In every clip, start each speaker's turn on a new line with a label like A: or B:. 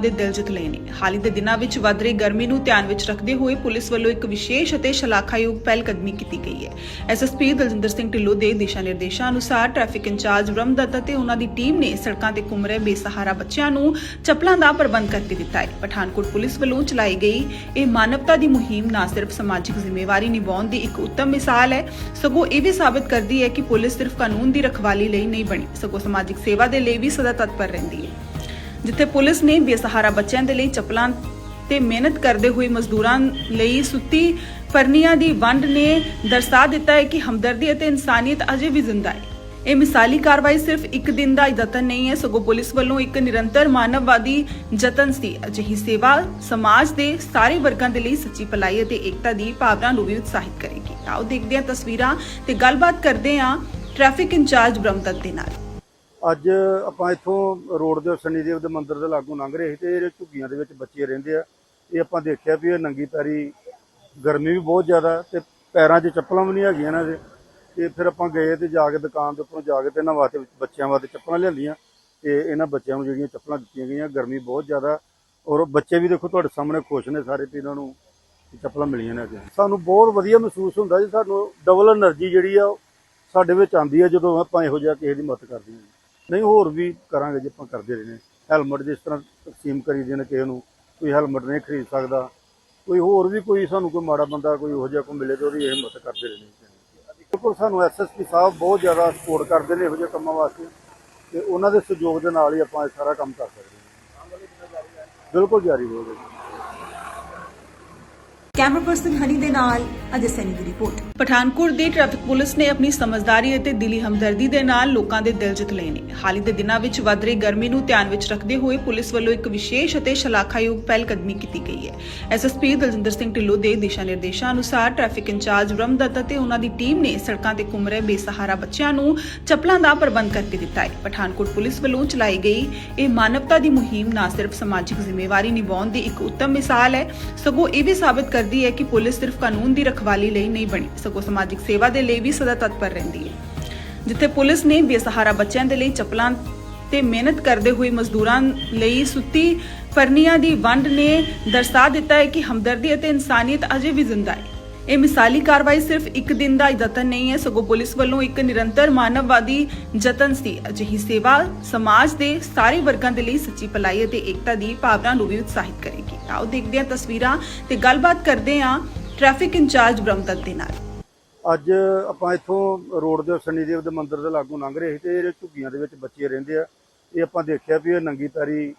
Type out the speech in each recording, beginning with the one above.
A: ਦੇ ਦਿਲ ਜਿੱਤ ਲਏ ਨੇ। ਹਾਲ ਦੇ ਦਿਨਾਂ ਵਿੱਚ ਵੱਧ ਰਹੀ ਗਰਮੀ ਨੂੰ ਧਿਆਨ ਵਿੱਚ ਰੱਖਦੇ ਹੋਏ ਪੁਲਿਸ ਵੱਲੋਂ ਇੱਕ ਵਿਸ਼ੇਸ਼ ਅਤੇ ਸ਼ਲਾਘਾਯੋਗ ਪਹਿਲਕਦਮੀ ਕੀਤੀ ਗਈ ਹੈ। ਐਸਐਸਪੀ ਦਲਜਿੰਦਰ ਸਿੰਘ ਢਿੱਲੋਂ ਦੇ ਦਿਸ਼ਾ ਨਿਰਦੇਸ਼ਾਂ ਅਨੁਸਾਰ ਟ੍ਰੈਫਿਕ ਇੰਚਾਰਜ ਬ੍ਰਹਮਦੱਤ ਅਤੇ ਉਹਨਾਂ ਦੀ ਟੀਮ ਨੇ ਸੜਕਾਂ ਤੇ ਘੁੰਮ ਰਹੇ ਬੇਸਹਾਰਾ ਬੱਚਿਆਂ ਨੂੰ ਚੱਪਲਾਂ ਦਾ ਪ੍ਰਬੰਧ ਕਰਕੇ ਦਿੱਤਾ ਹੈ। ਪਠਾਨਕੋਟ ਪੁਲਿਸ ਵੱਲੋਂ ਚਲਾਈ ਗਈ ਇਹ ਮਾਨਵਤਾ ਦੀ ਮੁਹਿੰਮ ਨਾ ਸਿਰਫ ਸਮਾਜਿਕ ਜ਼ਿੰਮੇਵਾਰੀ ਨਿਭਾਉਣ ਦੀ ਇੱਕ ਉੱਤਮ ਮਿਸਾਲ ਹੈ, ਸਗੋਂ ਇਹ ਵੀ ਸਾਬਤ ਕਰਦੀ ਹੈ ਕਿ ਪੁਲਿਸ ਸਿਰਫ ਕਾਨੂੰਨ ਦੀ ਰਖਵਾਲੀ ਲਈ ਨਹੀਂ ਬਣੀ, ਸਗੋਂ ਸਮਾਜਿਕ ਸੇਵਾ ਦੇ ਲਈ ਵੀ ਸਦਾ ਤਤਪਰ ਰਹਿੰਦੀ ਹੈ। ਜਿੱਥੇ ਪੁਲਿਸ ਨੇ ਬੇਸਹਾਰਾ ਬੱਚਿਆਂ ਦੇ ਲਈ ਚੱਪਲਾਂ ਤੇ ਮਿਹਨਤ ਕਰਦੇ ਹੋਏ ਮਜ਼ਦੂਰਾਂ ਲਈ ਸੁੱਤੀ ਫਰਨੀਆਂ ਦੀ ਵੰਡ ਨੇ ਦਰਸਾ ਦਿੱਤਾ ਹੈ ਕਿ ਹਮਦਰਦੀ ਅਤੇ ਇਨਸਾਨੀਅਤ ਅਜੇ ਵੀ ਜ਼ਿੰਦਾ ਹੈ। ਇਹ ਮਿਸਾਲੀ ਕਾਰਵਾਈ ਸਿਰਫ ਇੱਕ ਦਿਨ ਦਾ ਯਤਨ ਨਹੀਂ ਹੈ, ਸਗੋਂ ਪੁਲਿਸ ਵੱਲੋਂ ਇੱਕ ਨਿਰੰਤਰ ਮਾਨਵਵਾਦੀ ਯਤਨ ਸੀ। ਅਜਿਹੀ ਸੇਵਾ ਸਮਾਜ ਦੇ ਸਾਰੇ ਵਰਗਾਂ ਦੇ ਲਈ ਸੱਚੀ ਭਲਾਈ ਅਤੇ ਏਕਤਾ ਦੀ ਭਾਵਨਾ ਨੂੰ ਵੀ ਉਤਸ਼ਾਹਿਤ ਕਰੇਗੀ। ਆਓ ਦੇਖਦੇ ਹਾਂ ਤਸਵੀਰਾਂ ਤੇ ਗੱਲਬਾਤ ਕਰਦੇ ਹਾਂ ਟ੍ਰੈਫਿਕ ਇੰਚਾਰਜ ਬ੍ਰਹਮਦੱਤ ਦੇ ਨਾਲ।
B: ਅੱਜ ਆਪਾਂ ਇੱਥੋਂ ਰੋਡ ਦੇ ਸ਼ਨੀਦੇਵ ਦੇ ਮੰਦਰ ਦੇ ਲਾਗੂ ਲੰਘ ਰਹੇ ਸੀ ਤੇ ਇਹ ਝੁੱਗੀਆਂ ਦੇ ਵਿੱਚ ਬੱਚੇ ਰਹਿੰਦੇ ਆ। ਇਹ ਆਪਾਂ ਦੇਖਿਆ ਵੀ ਇਹ ਨੰਗੀ ਪੈਰੀ ਗਰਮੀ ਵੀ ਬਹੁਤ ਜ਼ਿਆਦਾ ਤੇ ਪੈਰਾਂ 'ਚ ਚੱਪਲਾਂ ਵੀ ਨਹੀਂ ਹੈਗੀਆਂ ਇਹਨਾਂ ਦੇ। ਤੇ ਫਿਰ ਆਪਾਂ ਗਏ ਤੇ ਜਾ ਕੇ ਦੁਕਾਨ ਦੇ ਉੱਪਰੋਂ ਜਾ ਕੇ ਤੇ ਇਹਨਾਂ ਵਾਸਤੇ ਬੱਚਿਆਂ ਵਾਸਤੇ ਚੱਪਲਾਂ ਲਿਆਂਦੀਆਂ। ਤੇ ਇਹਨਾਂ ਬੱਚਿਆਂ ਨੂੰ ਜਿਹੜੀਆਂ ਚੱਪਲਾਂ ਦਿੱਤੀਆਂ ਗਈਆਂ, ਗਰਮੀ ਬਹੁਤ ਜ਼ਿਆਦਾ। ਔਰ ਬੱਚੇ ਵੀ ਦੇਖੋ ਤੁਹਾਡੇ ਸਾਹਮਣੇ ਖੁਸ਼ ਨੇ ਸਾਰੇ ਤੇ ਇਹਨਾਂ ਨੂੰ ਚੱਪਲਾਂ ਮਿਲੀਆਂ ਨੇ ਸਾਨੂੰ ਬਹੁਤ ਵਧੀਆ ਮਹਿਸੂਸ ਹੁੰਦਾ ਜੀ, ਸਾਨੂੰ ਡਬਲ એનર્ਜੀ ਜਿਹੜੀ ਆ ਸਾਡੇ ਵਿੱਚ ਆਉਂਦੀ ਹੈ ਜਦੋਂ ਆਪਾਂ ਇਹੋ ਜਿਹਾ ਕਿਸੇ ਦੀ ਮਦਦ ਕਰਦੇ ਹਾਂ। ਨਹੀਂ, ਹੋਰ ਵੀ ਕਰਾਂਗੇ ਜੇ ਆਪਾਂ ਕਰਦੇ ਰਹੇ ਹੈਲਮਟ ਜਿਸ ਤਰ੍ਹਾਂ ਤਕਸੀਮ ਕਰੀਦੇ ਨੇ ਕਿਸੇ ਨੂੰ, ਕੋਈ ਹੈਲਮਟ ਨਹੀਂ ਖਰੀਦ ਸਕਦਾ। ਕੋਈ ਹੋਰ ਵੀ ਕੋਈ ਸਾਨੂੰ ਕੋਈ ਮਾੜਾ ਬੰਦਾ ਕੋਈ ਇਹੋ ਜਿਹਾ ਕੋਈ ਮਿਲੇ ਤੇ ਉਹਦੀ ਇਹ ਮਦਦ ਕਰਦੇ ਰਹੇ ਬਿਲਕੁਲ ਸਾਨੂੰ ਐਸਐਸਪੀ ਸਾਹਿਬ ਬਹੁਤ ਜ਼ਿਆਦਾ ਸਪੋਰਟ ਕਰਦੇ ਨੇ ਇਹੋ ਜਿਹੇ ਕੰਮਾਂ ਵਾਸਤੇ ਤੇ ਉਹਨਾਂ ਦੇ ਸਹਿਯੋਗ ਦੇ ਨਾਲ ਹੀ ਆਪਾਂ ਇਹ ਸਾਰਾ ਕੰਮ ਕਰ ਸਕਦੇ ਹਾਂ। ਬਿਲਕੁਲ ਜਾਰੀ ਰਹੇਗਾ ਜੀ।
C: ਕੈਮਰਾ ਪਰਸਨ ਹਨੀ ਦੇ ਨਾਲ ਅਜੇ ਸੈਨੀ ਦੀ ਰਿਪੋਰਟ।
A: ਪਠਾਨਕੋਟ ਦੀ ਟ੍ਰੈਫਿਕ ਪੁਲਿਸ ਨੇ ਆਪਣੀ ਸਮਝਦਾਰੀ ਅਤੇ ਦਿਲੀ ਹਮਦਰਦੀ ਦੇ ਨਾਲ ਲੋਕਾਂ ਦੇ ਦਿਲ ਜਿੱਤ ਲਏ ਨੇ। ਹਾਲ ਦੇ ਦਿਨਾਂ ਵਿੱਚ ਵੱਧ ਰਹੀ ਗਰਮੀ ਨੂੰ ਧਿਆਨ ਵਿੱਚ ਰੱਖਦੇ ਹੋਏ ਪੁਲਿਸ ਵੱਲੋਂ ਇੱਕ ਵਿਸ਼ੇਸ਼ ਅਤੇ ਸ਼ਲਾਘਾਯੋਗ ਪਹਿਲਕਦਮੀ ਕੀਤੀ ਗਈ ਹੈ। ਐਸਐਸਪੀ ਦਲਜਿੰਦਰ ਸਿੰਘ ਢਿੱਲੋਂ ਦੇ ਦਿਸ਼ਾ ਨਿਰਦੇਸ਼ਾਂ ਅਨੁਸਾਰ ਟ੍ਰੈਫਿਕ ਇੰਚਾਰਜ ਬ੍ਰਹਮਦੱਤ ਅਤੇ ਉਹਨਾਂ ਦੀ ਟੀਮ ਨੇ ਸੜਕਾਂ ਤੇ ਘੁੰਮ ਰਹੇ ਬੇਸਹਾਰਾ ਬੱਚਿਆਂ ਨੂੰ ਚੱਪਲਾਂ ਦਾ ਪ੍ਰਬੰਧ ਕਰਕੇ ਦਿੱਤਾ ਹੈ। ਪਠਾਨਕੋਟ ਪੁਲਿਸ ਵੱਲੋਂ ਚਲਾਈ ਗਈ ਇਹ ਮਾਨਵਤਾ ਦੀ ਮੁਹਿੰਮ ਨਾ ਸਿਰਫ ਸਮਾਜਿਕ ਜ਼ਿੰਮੇਵਾਰੀ ਨਿਭਾਉਣ ਦੀ ਇੱਕ ਉੱਤਮ ਮਿਸਾਲ ਹੈ, ਸਗੋਂ ਇਹ ਵੀ ਸਾਬਤ ਕਰਦੀ ਹੈ ਕਿ ਪੁਲਿਸ ਸਿਰਫ ਕਾਨੂੰਨ ਦੀ ਰਖਵਾਲੀ ਲਈ ਨਹੀਂ ਬਣੀ ਸਗੋਂ ਸਮਾਜਿਕ ਸੇਵਾ ਦੇ ਲਈ ਵੀ ਸਦਾ ਤਤਪਰ ਰਹਿੰਦੀ ਹੈ। ਜਿੱਥੇ ਪੁਲਿਸ ਨੇ ਬੇਸਹਾਰਾ ਬੱਚਿਆਂ ਦੇ ਲਈ ਚੱਪਲਾਂ ਤੇ ਮਿਹਨਤ ਕਰਦੇ ਹੋਏ ਮਜ਼ਦੂਰਾਂ ਲਈ ਸੁੱਤੀ ਫਰਨੀਆਂ ਦੀ ਵੰਡ ਨੇ ਦਰਸਾ ਦਿੱਤਾ ਹੈ ਕਿ ਹਮਦਰਦੀ ਅਤੇ ਇਨਸਾਨੀਅਤ ਅਜੇ ਵੀ ਜ਼ਿੰਦਾ ਹੈ। ਇਹ ਮਿਸਾਲੀ ਕਾਰਵਾਈ ਸਿਰਫ ਇੱਕ ਦਿਨ ਦਾ ਯਤਨ ਨਹੀਂ ਹੈ, ਸਗੋਂ ਪੁਲਿਸ ਵੱਲੋਂ ਇੱਕ ਨਿਰੰਤਰ ਮਾਨਵਵਾਦੀ ਯਤਨ ਸੀ। ਅਜਿਹੀ ਸੇਵਾ ਸਮਾਜ ਦੇ ਸਾਰੇ ਵਰਗਾਂ ਦੇ ਲਈ ਸੱਚੀ ਭਲਾਈ ਅਤੇ ਏਕਤਾ ਦੀ ਭਾਵਨਾ ਨੂੰ ਵੀ ਉਤਸ਼ਾਹਿਤ ਕਰੇਗੀ। ਆਓ ਦੇਖਦੇ ਹਾਂ ਤਸਵੀਰਾਂ ਤੇ ਗੱਲਬਾਤ ਕਰਦੇ ਹਾਂ ਟ੍ਰੈਫਿਕ ਇੰਚਾਰਜ ਬ੍ਰਹਮਦੱਤ ਦੇ ਨਾਲ।
B: ਅੱਜ ਆਪਾਂ ਇੱਥੋਂ ਰੋਡ ਦੇ ਸਨੀ ਦੇਵ ਦੇ ਮੰਦਰ ਦੇ ਲਾਗੂ ਲੰਘ ਰਹੇ ਸੀ ਤੇ ਜਿਹੜੇ ਝੁੱਗੀਆਂ ਦੇ ਵਿੱਚ ਬੱਚੇ ਰਹਿੰਦੇ ਆ। ਇਹ ਆਪਾਂ ਦੇਖਿਆ ਵੀ ਇਹ ਨੰਗੀ ਪੈਰੀ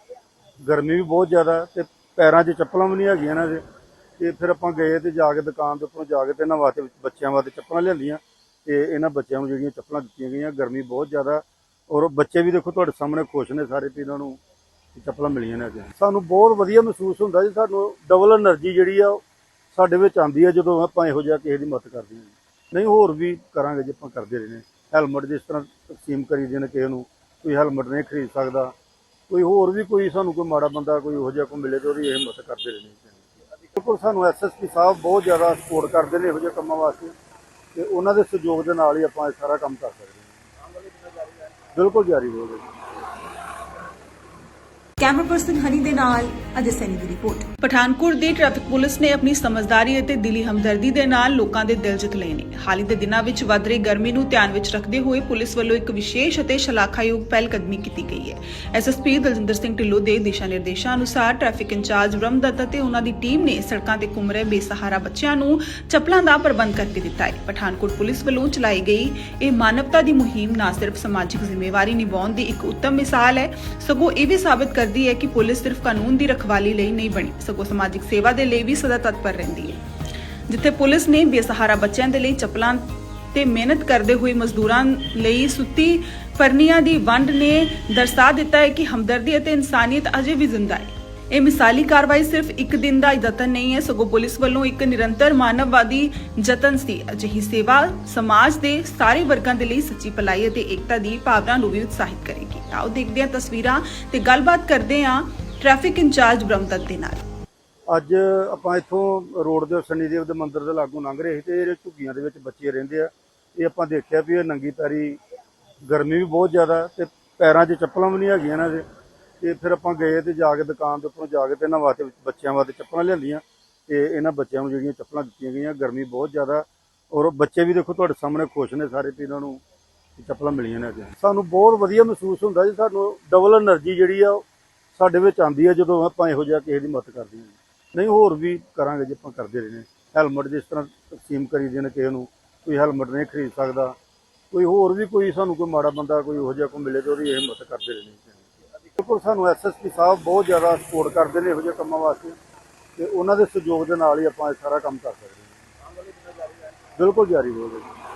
B: ਗਰਮੀ ਵੀ ਬਹੁਤ ਜ਼ਿਆਦਾ ਤੇ ਪੈਰਾਂ 'ਚ ਚੱਪਲਾਂ ਵੀ ਨਹੀਂ ਹੈਗੀਆਂ ਇਹਨਾਂ ਦੇ। ਤੇ ਫਿਰ ਆਪਾਂ ਗਏ ਤੇ ਜਾ ਕੇ ਦੁਕਾਨ ਦੇ ਉੱਪਰੋਂ ਜਾ ਕੇ ਤੇ ਇਹਨਾਂ ਵਾਸਤੇ ਬੱਚਿਆਂ ਵਾਸਤੇ ਚੱਪਲਾਂ ਲਿਆਂਦੀਆਂ। ਤੇ ਇਹਨਾਂ ਬੱਚਿਆਂ ਨੂੰ ਜਿਹੜੀਆਂ ਚੱਪਲਾਂ ਦਿੱਤੀਆਂ ਗਈਆਂ, ਗਰਮੀ ਬਹੁਤ ਜ਼ਿਆਦਾ। ਔਰ ਬੱਚੇ ਵੀ ਦੇਖੋ ਤੁਹਾਡੇ ਸਾਹਮਣੇ ਖੁਸ਼ ਨੇ ਸਾਰੇ ਤੇ ਇਹਨਾਂ ਨੂੰ ਚੱਪਲਾਂ ਮਿਲੀਆਂ ਨੇ ਅੱਜ। ਸਾਨੂੰ ਬਹੁਤ ਵਧੀਆ ਮਹਿਸੂਸ ਹੁੰਦਾ ਜੀ, ਸਾਨੂੰ ਡਬਲ એનર્ਜੀ ਜਿਹੜੀ ਆ ਸਾਡੇ ਵਿੱਚ ਆਉਂਦੀ ਹੈ ਜਦੋਂ ਆਪਾਂ ਇਹੋ ਜਿਹਾ ਕਿਸੇ ਦੀ ਮਦਦ ਕਰਦੇ ਹਾਂ। ਨਹੀਂ, ਹੋਰ ਵੀ ਕਰਾਂਗੇ ਜੇ ਆਪਾਂ ਕਰਦੇ ਰਹਿੰਦੇ ਨੇ। ਹੈਲਮਟ ਜਿਸ ਤਰ੍ਹਾਂ ਤਕਸੀਮ ਕਰੀਦੇ ਨੇ ਕਿਸੇ ਨੂੰ, ਕੋਈ ਹੈਲਮਟ ਨਹੀਂ ਖਰੀਦ ਸਕਦਾ। ਕੋਈ ਹੋਰ ਵੀ ਕੋਈ ਸਾਨੂੰ ਕੋਈ ਮਾੜਾ ਬੰਦਾ ਕੋਈ ਇਹੋ ਜਿਹਾ ਕੋਈ ਮਿਲੇ ਤੇ ਉਹਦੀ ਇਹ ਮਦਦ ਕਰਦੇ ਰਹੇ ਬਿਲਕੁਲ ਸਾਨੂੰ ਐਸਐਸਪੀ ਸਾਹਿਬ ਬਹੁਤ ਜ਼ਿਆਦਾ ਸਪੋਰਟ ਕਰਦੇ ਨੇ ਇਹੋ ਜਿਹੇ ਕੰਮਾਂ ਵਾਸਤੇ ਤੇ ਉਹਨਾਂ ਦੇ ਸਹਿਯੋਗ ਦੇ ਨਾਲ ਹੀ ਆਪਾਂ ਇਹ ਸਾਰਾ ਕੰਮ ਕਰ ਸਕਦੇ ਹਾਂ। ਬਿਲਕੁਲ ਜਾਰੀ ਰਹੇਗਾ
C: ਕੈਮਰਾ ਪਰਸਨ ਹਨੀ ਦੇ ਨਾਲ ਅਜੇ ਸੈਨੀ ਦੀ ਰਿਪੋਰਟ।
A: ਪਠਾਨਕੋਟ ਦੀ ਟ੍ਰੈਫਿਕ ਪੁਲਿਸ ਨੇ ਆਪਣੀ ਸਮਝਦਾਰੀ ਅਤੇ ਦਿਲੀ ਹਮਦਰਦੀ ਦੇ ਨਾਲ ਲੋਕਾਂ ਦੇ ਦਿਲ ਜਿੱਤ ਲਏ ਨੇ। ਹਾਲ ਦੇ ਦਿਨਾਂ ਵਿੱਚ ਵੱਧ ਰਹੀ ਗਰਮੀ ਨੂੰ ਧਿਆਨ ਵਿੱਚ ਰੱਖਦੇ ਹੋਏ ਪੁਲਿਸ ਵੱਲੋਂ ਇੱਕ ਵਿਸ਼ੇਸ਼ ਅਤੇ ਸ਼ਲਾਘਾਯੋਗ ਪਹਿਲਕਦਮੀ ਕੀਤੀ ਗਈ ਹੈ। ਐਸਐਸਪੀ ਦਲਜਿੰਦਰ ਸਿੰਘ ਢਿੱਲੋਂ ਦੇ ਦਿਸ਼ਾ ਨਿਰਦੇਸ਼ਾਂ ਅਨੁਸਾਰ ਟ੍ਰੈਫਿਕ ਇੰਚਾਰਜ ਬ੍ਰਹਮਦੱਤ ਅਤੇ ਉਹਨਾਂ ਦੀ ਟੀਮ ਨੇ ਸੜਕਾਂ ਤੇ ਘੁੰਮ ਰਹੇ ਬੇਸਹਾਰਾ ਬੱਚਿਆਂ ਨੂੰ ਚੱਪਲਾਂ ਦਾ ਪ੍ਰਬੰਧ ਕਰਕੇ ਦਿੱਤਾ ਹੈ। ਪਠਾਨਕੋਟ ਪੁਲਿਸ ਵੱਲੋਂ ਚਲਾਈ ਗਈ ਇਹ ਮਾਨਵਤਾ ਦੀ ਮੁਹਿੰਮ ਨਾ ਸਿਰਫ ਸਮਾਜਿਕ ਜ਼ਿੰਮੇਵਾਰੀ ਨਿਭਾਉਣ ਦੀ ਇੱਕ ਉੱਤਮ ਮਿਸਾਲ ਹੈ, ਸਗੋਂ ਇਹ ਵੀ ਸਾਬਤ ਕਰਦੀ ਹੈ ਕਿ ਪੁਲਿਸ ਸਿਰਫ ਕਾਨੂੰਨ ਦੀ ਰਖਵਾਲੀ ਲਈ ਨਹੀਂ ਬਣੀ। ਸਗੋਂ ਸਮਾਜਿਕ ਸੇਵਾ ਦੇ ਲਈ ਵੀ ਸਦਾ ਤਤਪਰ ਰਹਿੰਦੀ ਹੈ। ਜਿੱਥੇ ਪੁਲਿਸ ਨੇ ਬੇਸਹਾਰਾ ਬੱਚਿਆਂ ਦੇ ਲਈ ਚੱਪਲਾਂ ਤੇ ਮਿਹਨਤ ਕਰਦੇ ਹੋਏ ਮਜ਼ਦੂਰਾਂ ਲਈ ਸੁੱਤੀ ਫਰਨੀਆਂ ਦੀ ਵੰਡ ਨੇ ਦਰਸਾ ਦਿੱਤਾ ਹੈ ਕਿ ਹਮਦਰਦੀ ਅਤੇ ਇਨਸਾਨੀਅਤ ਅਜੇ ਵੀ ਜ਼ਿੰਦਾ ਹੈ। ਇਹ ਮਿਸਾਲੀ ਕਾਰਵਾਈ ਸਿਰਫ ਇੱਕ ਦਿਨ ਦਾ ਯਤਨ ਨਹੀਂ ਹੈ, ਸਗੋਂ ਪੁਲਿਸ ਵੱਲੋਂ ਇੱਕ ਨਿਰੰਤਰ ਮਾਨਵਵਾਦੀ ਯਤਨ ਸੀ। ਅਜਿਹੀ ਸੇਵਾ ਸਮਾਜ ਦੇ ਸਾਰੇ ਵਰਗਾਂ ਦੇ ਲਈ ਸੱਚੀ ਭਲਾਈ ਅਤੇ ਏਕਤਾ ਦੀ ਭਾਵਨਾ ਨੂੰ ਵੀ ਉਤਸ਼ਾਹਿਤ ਕਰੇਗੀ। ਆਓ ਦੇਖਦੇ ਹਾਂ ਤਸਵੀਰਾਂ ਤੇ ਗੱਲਬਾਤ ਕਰਦੇ ਹਾਂ ਟ੍ਰੈਫਿਕ ਇੰਚਾਰਜ ਬ੍ਰਹਮਦੱਤ ਦੇ ਨਾਲ।
B: ਅੱਜ ਆਪਾਂ ਇੱਥੋਂ ਰੋਡ ਦੇ ਸਨੀਦੇਵ ਦੇ ਮੰਦਿਰ ਦੇ ਲਾਗੂ ਲੰਘ ਰਹੇ ਸੀ ਤੇ ਇਹਦੇ ਝੁੱਗੀਆਂ ਦੇ ਵਿੱਚ ਬੱਚੇ ਰਹਿੰਦੇ ਆ, ਇਹ ਆਪਾਂ ਦੇਖਿਆ ਵੀ ਇਹ ਨੰਗੀ ਪੈਰੀ ਗਰਮੀ ਵੀ ਬਹੁਤ ਜ਼ਿਆਦਾ ਤੇ ਪੈਰਾਂ 'ਚ ਚੱਪਲਾਂ ਵੀ ਨਹੀਂ ਹੈਗੀਆਂ ਇਹਨਾਂ ਦੇ। ਤੇ ਫਿਰ ਆਪਾਂ ਗਏ ਤੇ ਜਾ ਕੇ ਦੁਕਾਨ ਦੇ ਉੱਪਰੋਂ ਜਾ ਕੇ ਤੇ ਇਹਨਾਂ ਵਾਸਤੇ ਬੱਚਿਆਂ ਵਾਸਤੇ ਚੱਪਲਾਂ ਲਿਆਂਦੀਆਂ ਤੇ ਇਹਨਾਂ ਬੱਚਿਆਂ ਨੂੰ ਜਿਹੜੀਆਂ ਚੱਪਲਾਂ ਦਿੱਤੀਆਂ ਗਈਆਂ, ਗਰਮੀ ਬਹੁਤ ਜ਼ਿਆਦਾ ਔਰ ਬੱਚੇ ਵੀ ਦੇਖੋ ਤੁਹਾਡੇ ਸਾਹਮਣੇ ਖੁਸ਼ ਨੇ ਸਾਰੇ ਪੀਰਾਂ ਨੂੰ ਚੱਪਲਾਂ ਮਿਲੀਆਂ ਨੇ ਸਾਨੂੰ ਬਹੁਤ ਵਧੀਆ ਮਹਿਸੂਸ ਹੁੰਦਾ ਜੀ, ਸਾਨੂੰ ਡਬਲ એનર્ਜੀ ਜਿਹੜੀ ਆ ਸਾਡੇ ਵਿੱਚ ਆਉਂਦੀ ਹੈ ਜਦੋਂ ਆਪਾਂ ਇਹੋ ਜਿਹਾ ਕਿਸੇ ਦੀ ਮਦਦ ਕਰਦੇ ਹਾਂ। ਨਹੀਂ, ਹੋਰ ਵੀ ਕਰਾਂਗੇ ਜੇ ਆਪਾਂ ਕਰਦੇ ਰਹੇ ਹੈਲਮਟ ਜਿਸ ਤਰ੍ਹਾਂ ਤਕਸੀਮ ਕਰੀਦੇ ਨੇ ਕਿਸੇ ਨੂੰ, ਕੋਈ ਹੈਲਮਟ ਨਹੀਂ ਖਰੀਦ ਸਕਦਾ। ਕੋਈ ਹੋਰ ਵੀ ਕੋਈ ਸਾਨੂੰ ਕੋਈ ਮਾੜਾ ਬੰਦਾ ਕੋਈ ਇਹੋ ਜਿਹਾ ਕੋਈ ਮਿਲੇ ਤੇ ਉਹਦੀ ਇਹ ਮਦਦ ਕਰਦੇ ਰਹਿੰਦੇ ਨੇ। ਬਿਲਕੁਲ ਸਾਨੂੰ ਐਸਐਸਪੀ ਸਾਹਿਬ ਬਹੁਤ ਜ਼ਿਆਦਾ ਸਪੋਰਟ ਕਰਦੇ ਨੇ ਇਹੋ ਜਿਹੇ ਕੰਮਾਂ ਵਾਸਤੇ ਤੇ ਉਹਨਾਂ ਦੇ ਸਹਿਯੋਗ ਦੇ ਨਾਲ ਹੀ ਆਪਾਂ ਇਹ ਸਾਰਾ ਕੰਮ ਕਰ ਸਕਦੇ ਹਾਂ। ਬਿਲਕੁਲ ਜਾਰੀ ਹੋਵੇਗਾ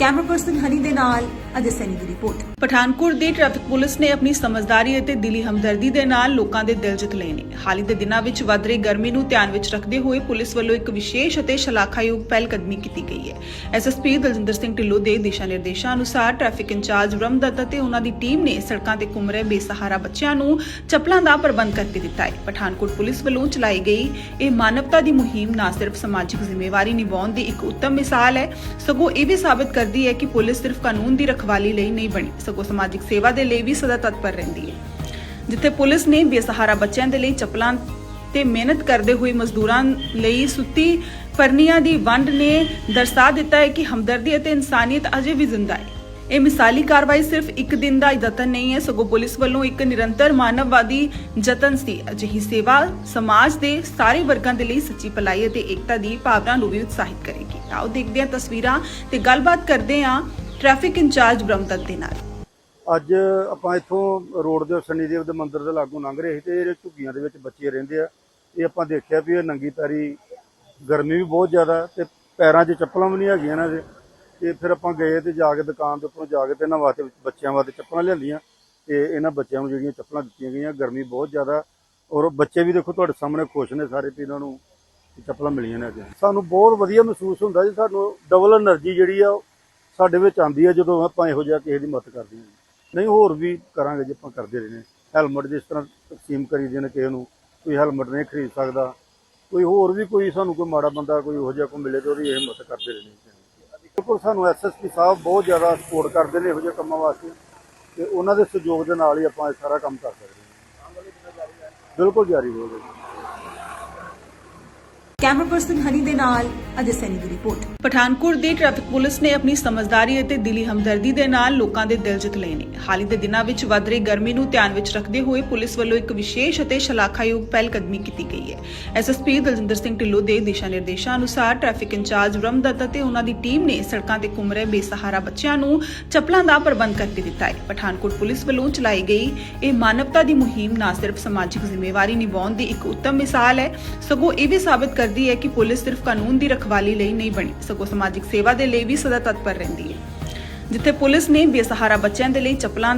C: ਕੈਮਰਾ ਪਰਸਨ ਹਨੀ ਦੇ ਨਾਲ ਅਜੇ ਸੈਨੀ ਦੀ ਰਿਪੋਰਟ।
A: ਪਠਾਨਕੋਟ ਦੀ ਟ੍ਰੈਫਿਕ ਪੁਲਿਸ ਨੇ ਆਪਣੀ ਸਮਝਦਾਰੀ ਅਤੇ ਦਿਲੀ ਹਮਦਰਦੀ ਦੇ ਨਾਲ ਲੋਕਾਂ ਦੇ ਦਿਲ ਜਿੱਤ ਲਏ ਨੇ। ਹਾਲ ਦੇ ਦਿਨਾਂ ਵਿੱਚ ਵੱਧ ਰਹੀ ਗਰਮੀ ਨੂੰ ਧਿਆਨ ਵਿੱਚ ਰੱਖਦੇ ਹੋਏ ਪੁਲਿਸ ਵੱਲੋਂ ਇੱਕ ਵਿਸ਼ੇਸ਼ ਅਤੇ ਸ਼ਲਾਘਾਯੋਗ ਪਹਿਲ ਕਦਮੀ ਕੀਤੀ ਗਈ ਹੈ। ਐਸਐਸਪੀ ਦਲਜਿੰਦਰ ਸਿੰਘ ਢਿੱਲੋਂ ਦੇ ਦਿਸ਼ਾ ਨਿਰਦੇਸ਼ਾਂ ਅਨੁਸਾਰ ਟ੍ਰੈਫਿਕ ਇੰਚਾਰਜ ਬ੍ਰਹਮਦੱਤ ਅਤੇ ਉਹਨਾਂ ਦੀ ਟੀਮ ਨੇ ਸੜਕਾਂ ਤੇ ਘੁੰਮ ਰਹੇ ਬੇਸਹਾਰਾ ਬੱਚਿਆਂ ਨੂੰ ਚੱਪਲਾਂ ਦਾ ਪ੍ਰਬੰਧ ਕਰਕੇ ਦਿੱਤਾ ਹੈ। ਪਠਾਨਕੋਟ ਪੁਲਿਸ ਵੱਲੋਂ ਚਲਾਈ ਗਈ ਇਹ ਮਾਨਵਤਾ ਦੀ ਮੁਹਿੰਮ ਨਾ ਸਿਰਫ ਸਮਾਜਿਕ ਜ਼ਿੰਮੇਵਾਰੀ ਨਿਭਾਉਣ ਦੀ ਇੱਕ ਉੱਤਮ ਮਿਸਾਲ ਹੈ, ਸਗੋਂ ਇਹ ਵੀ ਸਾਬਤ ਕਰ ਕਰਦੀ ਹੈ ਕਿ ਪੁਲਿਸ ਸਿਰਫ ਕਾਨੂੰਨ ਦੀ ਰਖਵਾਲੀ ਲਈ ਨਹੀਂ ਬਣੀ, ਸਗੋਂ ਸਮਾਜਿਕ ਸੇਵਾ ਦੇ ਲਈ ਵੀ ਸਦਾ ਤਤਪਰ ਰਹਿੰਦੀ ਹੈ। ਜਿੱਥੇ ਪੁਲਿਸ ਨੇ ਬੇਸਹਾਰਾ ਬੱਚਿਆਂ ਦੇ ਲਈ ਚੱਪਲਾਂ ਤੇ ਮਿਹਨਤ ਕਰਦੇ ਹੋਏ ਮਜ਼ਦੂਰਾਂ ਲਈ ਸੁੱਤੀ ਪਰਨੀਆਂ ਦੀ ਵੰਡ ਨੇ ਦਰਸਾ ਦਿੱਤਾ ਹੈ ਕਿ ਹਮਦਰਦੀ ਅਤੇ ਇਨਸਾਨੀਅਤ ਅਜੇ ਵੀ ਜ਼ਿੰਦਾ ਹੈ। ਇਹ ਮਿਸਾਲੀ ਕਾਰਵਾਈ ਸਿਰਫ ਇੱਕ ਦਿਨ ਦਾ ਯਤਨ ਨਹੀਂ ਹੈ। ਸਗੋਂ ਪੁਲਿਸ ਵੱਲੋਂ ਇੱਕ ਨਿਰੰਤਰ ਮਾਨਵਵਾਦੀ ਯਤਨ ਸੀ। ਅਜਿਹੀ ਸੇਵਾ ਸਮਾਜ ਦੇ ਸਾਰੇ ਵਰਗਾਂ ਦੇ ਲਈ ਸੱਚੀ ਭਲਾਈ ਅਤੇ ਏਕਤਾ ਦੀ ਭਾਵਨਾ ਨੂੰ ਵੀ ਉਤਸ਼ਾਹਿਤ ਕਰੇਗੀ। ਆਓ ਦੇਖਦੇ ਹਾਂ ਤਸਵੀਰਾਂ ਤੇ ਗੱਲਬਾਤ ਕਰਦੇ ਹਾਂ ਟ੍ਰੈਫਿਕ ਇੰਚਾਰਜ ਬ੍ਰਹਮਦੱਤ ਦੇ ਨਾਲ।
B: ਅੱਜ ਆਪਾਂ ਇੱਥੋਂ ਰੋਡ ਦੇ ਸ਼ਨੀਦੇਵ ਦੇ ਮੰਦਿਰ ਦੇ ਲਾਗੋਂ ਲੰਘ ਰਹੇ ਸੀ ਤੇ ਜਿਹੜੇ ਝੁੱਗੀਆਂ ਦੇ ਵਿੱਚ ਬੱਚੇ ਰਹਿੰਦੇ ਆ। ਇਹ ਆਪਾਂ ਦੇਖਿਆ ਵੀ ਇਹ ਨੰਗੀ ਪੈਰੀ ਗਰਮੀ ਵੀ ਬਹੁਤ ਜ਼ਿਆਦਾ ਤੇ ਪੈਰਾਂ 'ਚ ਚੱਪਲਾਂ ਵੀ ਨਹੀਂ ਹੈਗੀਆਂ ਇਹਨਾਂ ਦੇ। ਤੇ ਫਿਰ ਆਪਾਂ ਗਏ ਤੇ ਜਾ ਕੇ ਦੁਕਾਨ ਦੇ ਉੱਪਰੋਂ ਜਾ ਕੇ ਤੇ ਇਹਨਾਂ ਵਾਸਤੇ ਬੱਚਿਆਂ ਵਾਸਤੇ ਚੱਪਲਾਂ ਲਿਆਂਦੀਆਂ ਤੇ ਇਹਨਾਂ ਬੱਚਿਆਂ ਨੂੰ ਜਿਹੜੀਆਂ ਚੱਪਲਾਂ ਦਿੱਤੀਆਂ ਗਈਆਂ, ਗਰਮੀ ਬਹੁਤ ਜ਼ਿਆਦਾ ਔਰ ਬੱਚੇ ਵੀ ਦੇਖੋ ਤੁਹਾਡੇ ਸਾਹਮਣੇ ਖੁਸ਼ ਨੇ ਸਾਰੇ ਤੇ ਇਹਨਾਂ ਨੂੰ ਚੱਪਲਾਂ ਮਿਲੀਆਂ ਨੇ ਅੱਜ ਸਾਨੂੰ ਬਹੁਤ ਵਧੀਆ ਮਹਿਸੂਸ ਹੁੰਦਾ ਜੀ, ਸਾਨੂੰ ਡਬਲ એનર્ਜੀ ਜਿਹੜੀ ਆ ਸਾਡੇ ਵਿੱਚ ਆਂਦੀ ਆ ਜਦੋਂ ਆਪਾਂ ਇਹੋ ਜਿਹਾ ਕਿਸੇ ਦੀ ਮਦਦ ਕਰਦੇ ਹਾਂ। ਨਹੀਂ, ਹੋਰ ਵੀ ਕਰਾਂਗੇ ਜੇ ਆਪਾਂ ਕਰਦੇ ਰਹਿੰਦੇ ਹੈਲਮਟ ਜਿਸ ਤਰ੍ਹਾਂ ਤਕਸੀਮ ਕਰੀ ਦੇ ਨੇ ਕਿਸੇ ਨੂੰ, ਕੋਈ ਹੈਲਮਟ ਨਹੀਂ ਖਰੀਦ ਸਕਦਾ। ਕੋਈ ਹੋਰ ਵੀ ਕੋਈ ਸਾਨੂੰ ਕੋਈ ਮਾੜਾ ਬੰਦਾ ਕੋਈ ਉਹੋ ਜਿਹਾ ਕੋ ਮਿਲੇ ਤੇ ਉਹਦੀ ਇਹ ਮਦਦ ਕਰਦੇ ਰਹੇ ਨੇ ਬਿਲਕੁਲ ਸਾਨੂੰ ਐਸਐਸਪੀ ਸਾਹਿਬ ਬਹੁਤ ਜ਼ਿਆਦਾ ਸਪੋਰਟ ਕਰਦੇ ਨੇ ਇਹੋ ਜਿਹੇ ਕੰਮਾਂ ਵਾਸਤੇ ਤੇ ਉਹਨਾਂ ਦੇ ਸਹਿਯੋਗ ਦੇ ਨਾਲ ਹੀ ਆਪਾਂ ਇਹ ਸਾਰਾ ਕੰਮ ਕਰ ਸਕਦੇ ਹਾਂ। ਬਿਲਕੁਲ ਜਾਰੀ ਹੋਵੇਗਾ
C: ਕੈਮਰਾ ਪਰਸਨ ਹਨੀ ਦੇ ਨਾਲ ਅਜੇ ਸੈਨੀ ਦੀ ਰਿਪੋਰਟ।
A: ਪਠਾਨਕੋਟ ਦੀ ਟ੍ਰੈਫਿਕ ਪੁਲਿਸ ਨੇ ਆਪਣੀ ਸਮਝਦਾਰੀ ਅਤੇ ਦਿਲੀ ਹਮਦਰਦੀ ਦੇ ਨਾਲ ਲੋਕਾਂ ਦੇ ਦਿਲ ਜਿੱਤ ਲਏ ਨੇ। ਹਾਲ ਹੀ ਦੇ ਦਿਨਾਂ ਵਿੱਚ ਵੱਧ ਰਹੀ ਗਰਮੀ ਨੂੰ ਧਿਆਨ ਵਿੱਚ ਰੱਖਦੇ ਹੋਏ ਪੁਲਿਸ ਵੱਲੋਂ ਇੱਕ ਵਿਸ਼ੇਸ਼ ਅਤੇ ਸ਼ਲਾਘਾਯੋਗ ਪਹਿਲ ਕਦਮੀ ਕੀਤੀ ਗਈ ਹੈ। ਐਸਐਸਪੀ ਦਲਜਿੰਦਰ ਸਿੰਘ ਢਿੱਲੋਂ ਦੇ ਦਿਸ਼ਾ ਨਿਰਦੇਸ਼ਾਂ ਅਨੁਸਾਰ ਟ੍ਰੈਫਿਕ ਇੰਚਾਰਜ ਬ੍ਰਹਮਦੱਤ ਅਤੇ ਉਹਨਾਂ ਦੀ ਟੀਮ ਨੇ ਸੜਕਾਂ ਤੇ ਘੁੰਮ ਰਹੇ ਬੇਸਹਾਰਾ ਬੱਚਿਆਂ ਨੂੰ ਚੱਪਲਾਂ ਦਾ ਪ੍ਰਬੰਧ ਕਰਕੇ ਦਿੱਤਾ ਹੈ। ਪਠਾਨਕੋਟ ਪੁਲਿਸ ਵੱਲੋਂ ਚਲਾਈ ਗਈ ਇਹ ਮਾਨਵਤਾ ਦੀ ਮੁਹਿੰਮ ਨਾ ਸਿਰਫ ਸਮਾਜਿਕ ਜ਼ਿੰਮੇਵਾਰੀ ਨਿਭਾਉਣ ਦੀ ਇੱਕ ਉੱਤਮ ਮਿਸਾਲ ਹੈ, ਸਗੋਂ ਇਹ ਵੀ ਸਾਬਤ ਕਰਦੀ ਹੈ ਕਿ ਪੁਲਿਸ ਸਿਰਫ ਕਾਨੂੰਨ ਦੀ ਰਖਵਾਲੀ ਲਈ ਨਹੀਂ ਬਣੀ ਸਗੋਂ ਸਮਾਜਿਕ ਸੇਵਾ ਦੇ ਲਈ ਵੀ ਸਦਾ ਤਤਪਰ ਰਹਿੰਦੀ ਹੈ। ਜਿੱਥੇ ਪੁਲਿਸ ਨੇ ਬੇਸਹਾਰਾ ਬੱਚਿਆਂ ਦੇ ਲਈ ਚੱਪਲਾਂ